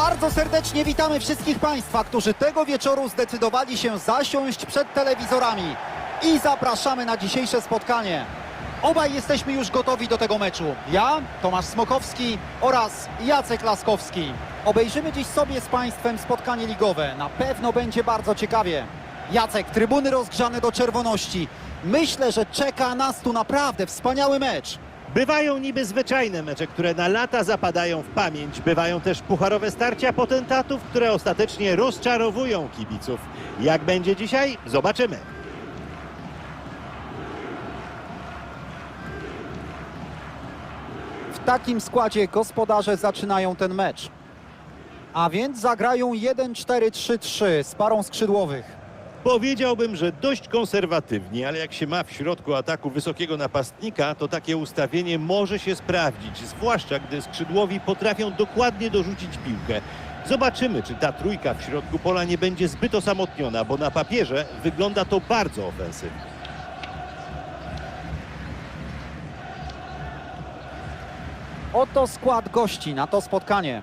Bardzo serdecznie witamy wszystkich Państwa, którzy tego wieczoru zdecydowali się zasiąść przed telewizorami i zapraszamy na dzisiejsze spotkanie. Obaj jesteśmy już gotowi do tego meczu. Ja, Tomasz Smokowski oraz Jacek Laskowski. Obejrzymy dziś sobie z Państwem spotkanie ligowe. Na pewno będzie bardzo ciekawie. Jacek, trybuny rozgrzane do czerwoności. Myślę, że czeka nas tu naprawdę wspaniały mecz. Bywają niby zwyczajne mecze, które na lata zapadają w pamięć. Bywają też pucharowe starcia potentatów, które ostatecznie rozczarowują kibiców. Jak będzie dzisiaj? Zobaczymy. W takim składzie gospodarze zaczynają ten mecz. A więc zagrają 1-4-3-3 z parą skrzydłowych. Powiedziałbym, że dość konserwatywnie, ale jak się ma w środku ataku wysokiego napastnika, to takie ustawienie może się sprawdzić, zwłaszcza gdy skrzydłowi potrafią dokładnie dorzucić piłkę. Zobaczymy, czy ta trójka w środku pola nie będzie zbyt osamotniona, bo na papierze wygląda to bardzo ofensywnie. Oto skład gości na to spotkanie.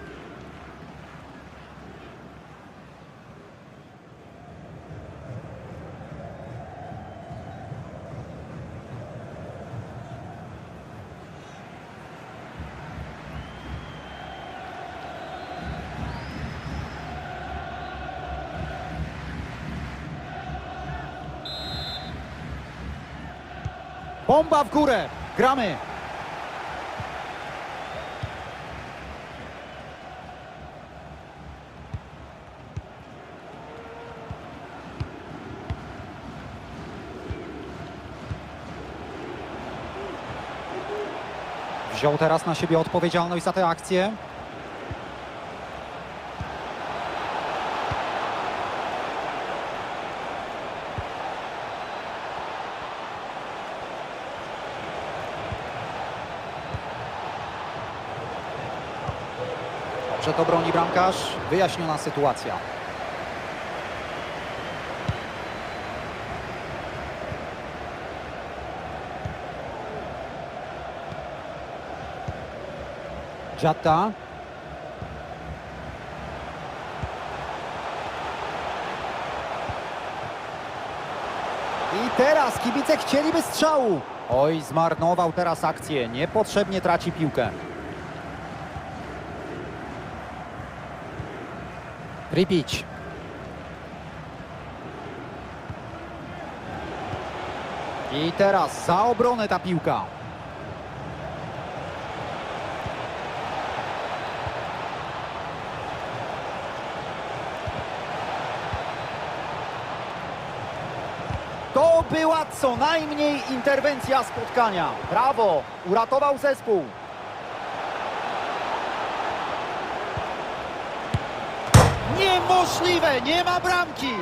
Bomba w górę. Gramy. Wziął teraz na siebie odpowiedzialność za tę akcję. To broni bramkarz. Wyjaśniona sytuacja. Giatta. I teraz kibice chcieliby strzału. Oj, zmarnował teraz akcję. Niepotrzebnie traci piłkę. Tripic. I teraz za obronę ta piłka. To była co najmniej interwencja spotkania. Brawo, uratował zespół. Niemożliwe, nie ma bramki.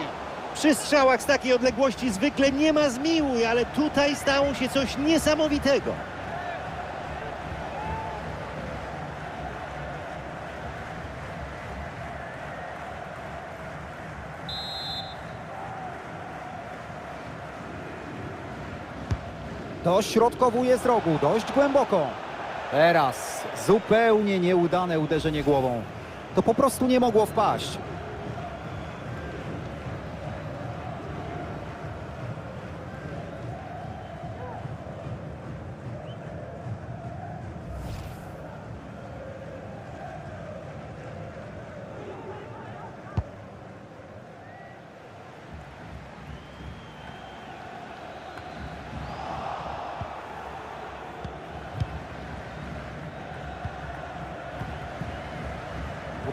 Przy strzałach z takiej odległości zwykle nie ma zmiłuj, ale tutaj stało się coś niesamowitego. Dośrodkowuje z rogu, dość głęboko. Teraz zupełnie nieudane uderzenie głową. To po prostu nie mogło wpaść.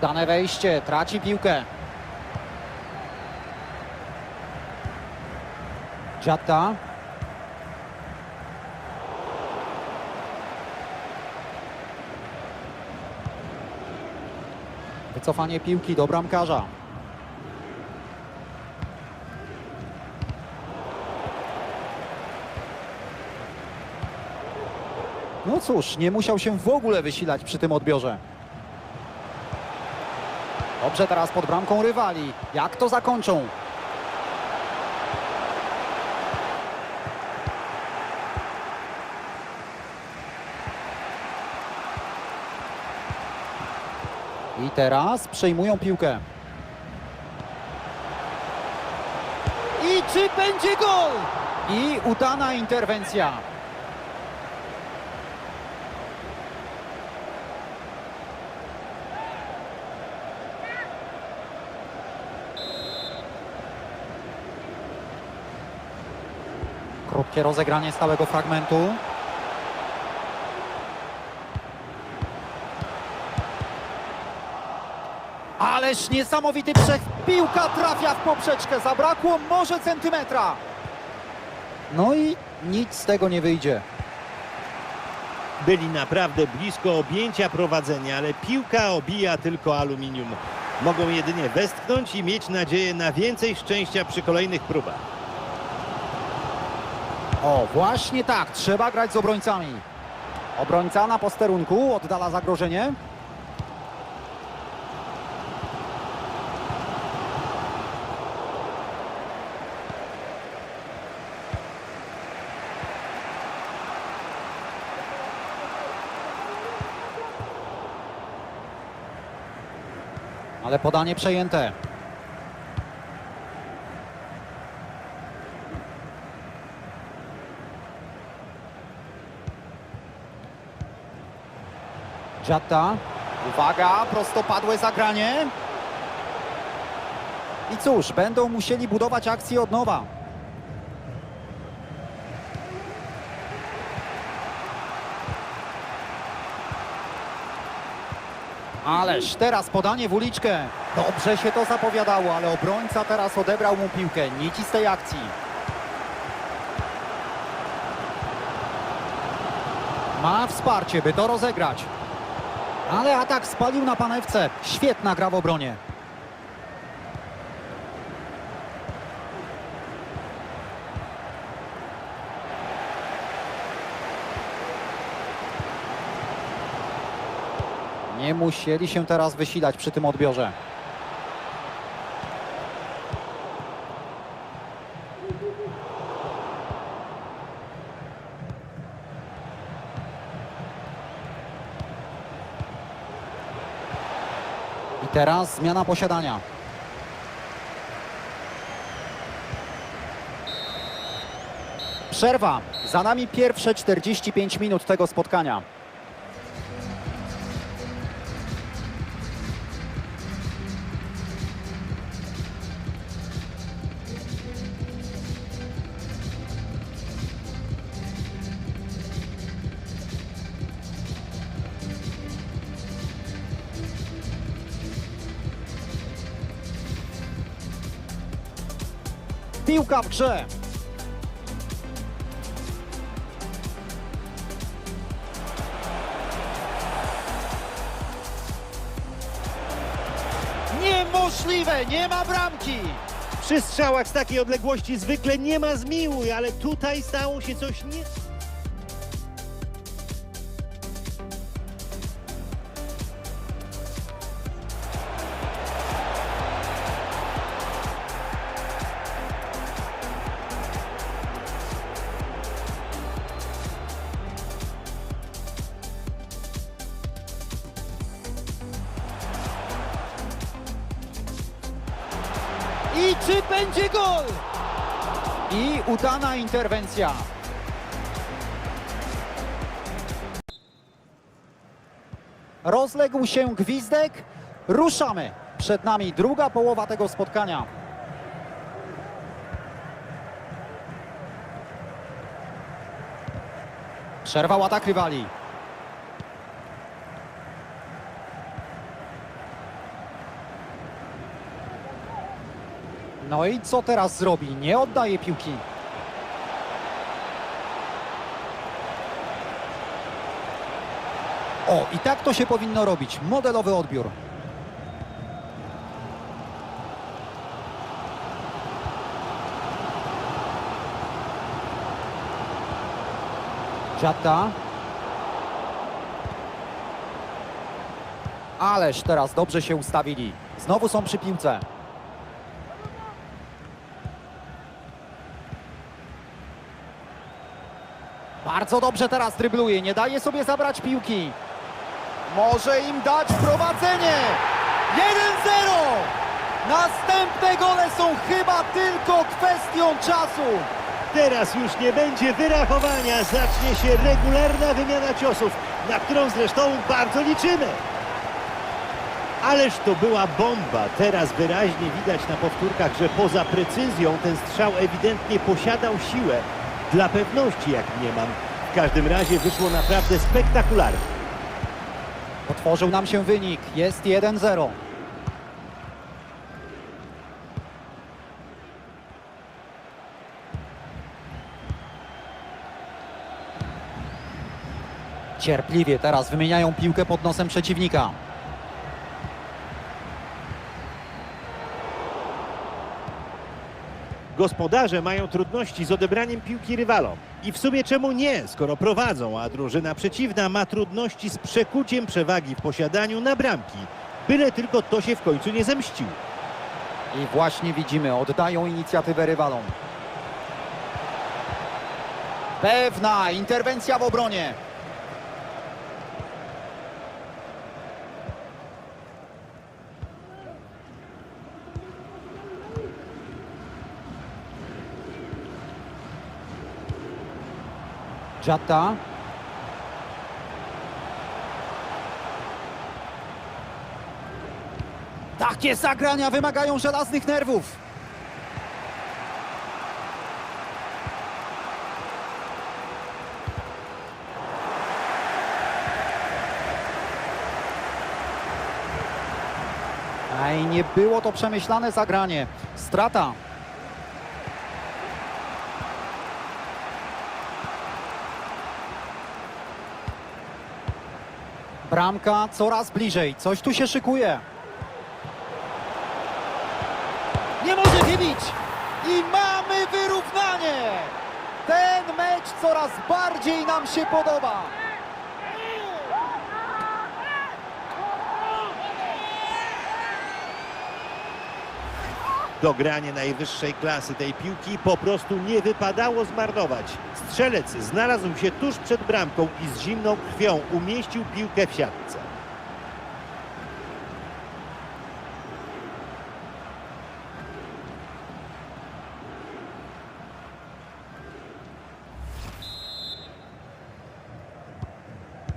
Udane wejście, traci piłkę. Giatta. Wycofanie piłki do bramkarza. No cóż, nie musiał się w ogóle wysilać przy tym odbiorze. Dobrze teraz pod bramką rywali. Jak to zakończą? I teraz przejmują piłkę. I czy będzie gol? I udana interwencja. Krótkie rozegranie stałego fragmentu. Ależ niesamowity przech. Piłka trafia w poprzeczkę. Zabrakło może centymetra. No i nic z tego nie wyjdzie. Byli naprawdę blisko objęcia prowadzenia, ale piłka obija tylko aluminium. Mogą jedynie westchnąć i mieć nadzieję na więcej szczęścia przy kolejnych próbach. O, właśnie tak. Trzeba grać z obrońcami. Obrońca na posterunku oddala zagrożenie. Ale podanie przejęte. Giatta. Uwaga, prostopadłe zagranie. I cóż, będą musieli budować akcję od nowa. Ależ teraz podanie w uliczkę. Dobrze się to zapowiadało, ale obrońca teraz odebrał mu piłkę. Nic z tej akcji. Ma wsparcie, by to rozegrać. Ale atak spalił na panewce. Świetna gra w obronie. Nie musieli się teraz wysilać przy tym odbiorze. Teraz zmiana posiadania. Przerwa. Za nami pierwsze 45 minut tego spotkania. Piłka w grze. Niemożliwe, nie ma bramki. Przy strzałach z takiej odległości zwykle nie ma zmiłuj, ale tutaj stało się coś nie... I czy będzie gol? I udana interwencja. Rozległ się gwizdek. Ruszamy. Przed nami druga połowa tego spotkania. Przerwał atak rywali. No i co teraz zrobi? Nie oddaje piłki. O, i tak to się powinno robić. Modelowy odbiór. Dziata. Ależ teraz dobrze się ustawili. Znowu są przy piłce. Bardzo dobrze teraz drybluje, nie daje sobie zabrać piłki. Może im dać prowadzenie. 1-0! Następne gole są chyba tylko kwestią czasu. Teraz już nie będzie wyrachowania, zacznie się regularna wymiana ciosów, na którą zresztą bardzo liczymy. Ależ to była bomba. Teraz wyraźnie widać na powtórkach, że poza precyzją ten strzał ewidentnie posiadał siłę. Dla pewności, jak nie mam. W każdym razie wyszło naprawdę spektakularnie. Otworzył nam się wynik. Jest 1-0. Cierpliwie teraz wymieniają piłkę pod nosem przeciwnika. Gospodarze mają trudności z odebraniem piłki rywalom. I w sumie czemu nie, skoro prowadzą, a drużyna przeciwna ma trudności z przekuciem przewagi w posiadaniu na bramki. Byle tylko to się w końcu nie zemściło. I właśnie widzimy, oddają inicjatywę rywalom. Pewna interwencja w obronie. Giatta. Takie zagrania wymagają żelaznych nerwów. Aj, nie było to przemyślane zagranie. Strata. Bramka coraz bliżej. Coś tu się szykuje. Nie może wybić! I mamy wyrównanie! Ten mecz coraz bardziej nam się podoba. Dogranie najwyższej klasy tej piłki po prostu nie wypadało zmarnować. Strzelec znalazł się tuż przed bramką i z zimną krwią umieścił piłkę w siatce.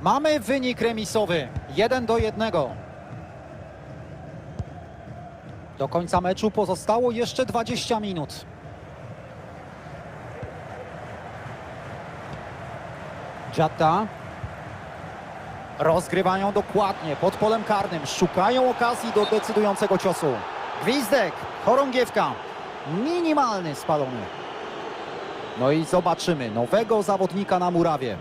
Mamy wynik remisowy. 1 do 1. Do końca meczu pozostało jeszcze 20 minut. Giatta. Rozgrywają dokładnie pod polem karnym. Szukają okazji do decydującego ciosu. Gwizdek, chorągiewka. Minimalny spalony. No i zobaczymy nowego zawodnika na murawie.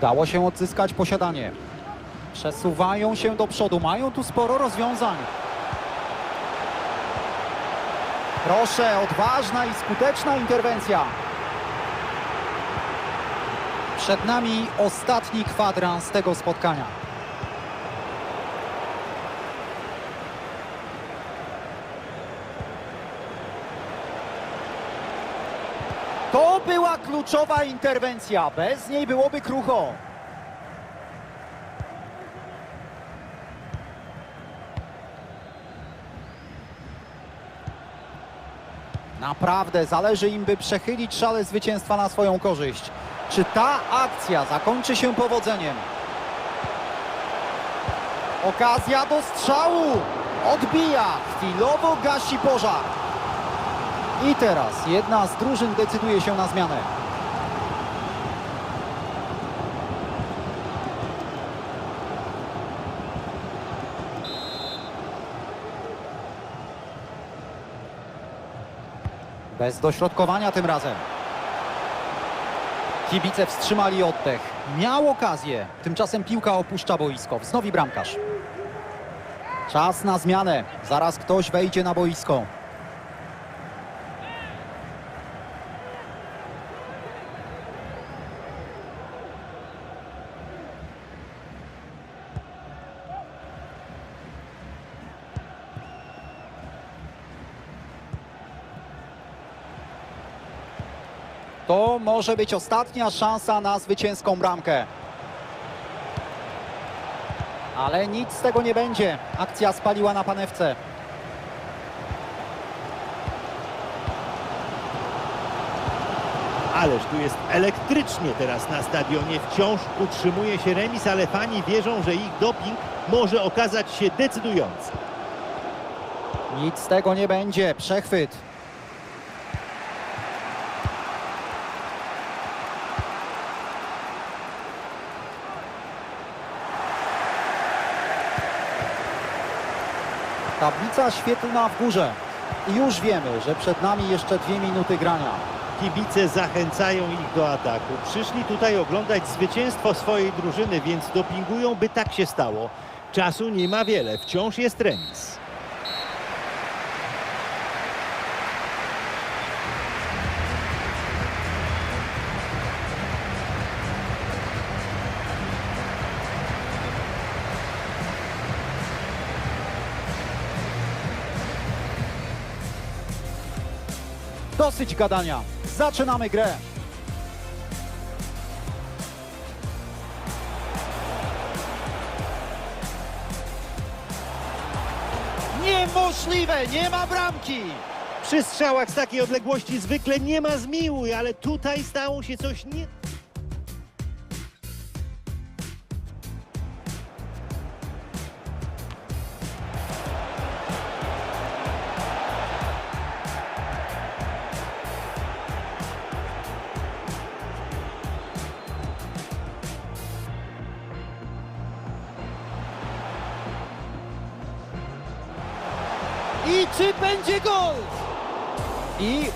Udało się odzyskać posiadanie. Przesuwają się do przodu, mają tu sporo rozwiązań. Proszę, odważna i skuteczna interwencja. Przed nami ostatni kwadrans tego spotkania. To była kluczowa interwencja. Bez niej byłoby krucho. Naprawdę zależy im, by przechylić szale zwycięstwa na swoją korzyść. Czy ta akcja zakończy się powodzeniem? Okazja do strzału! Odbija, chwilowo gasi pożar. I teraz jedna z drużyn decyduje się na zmianę. Bez dośrodkowania tym razem. Kibice wstrzymali oddech. Miał okazję, tymczasem piłka opuszcza boisko. Wznowi bramkarz. Czas na zmianę. Zaraz ktoś wejdzie na boisko. To może być ostatnia szansa na zwycięską bramkę. Ale nic z tego nie będzie. Akcja spaliła na panewce. Ależ tu jest elektrycznie teraz na stadionie. Wciąż utrzymuje się remis, ale fani wierzą, że ich doping może okazać się decydujący. Nic z tego nie będzie. Przechwyt. Tablica świetlna w górze. I już wiemy, że przed nami jeszcze dwie minuty grania. Kibice zachęcają ich do ataku. Przyszli tutaj oglądać zwycięstwo swojej drużyny, więc dopingują, by tak się stało. Czasu nie ma wiele, wciąż jest remis. Dosyć gadania. Zaczynamy grę. Niemożliwe, nie ma bramki. Przy strzałach z takiej odległości zwykle nie ma zmiłuj, ale tutaj stało się coś nie...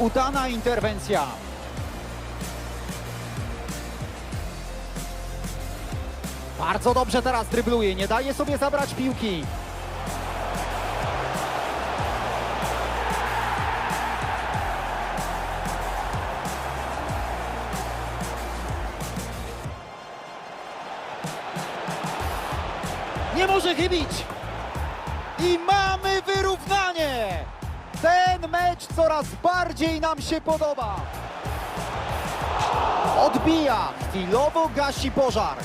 udana interwencja. Bardzo dobrze teraz drybluje, nie daje sobie zabrać piłki. Nie może chybić. Mecz coraz bardziej nam się podoba. Odbija, chwilowo gasi pożar.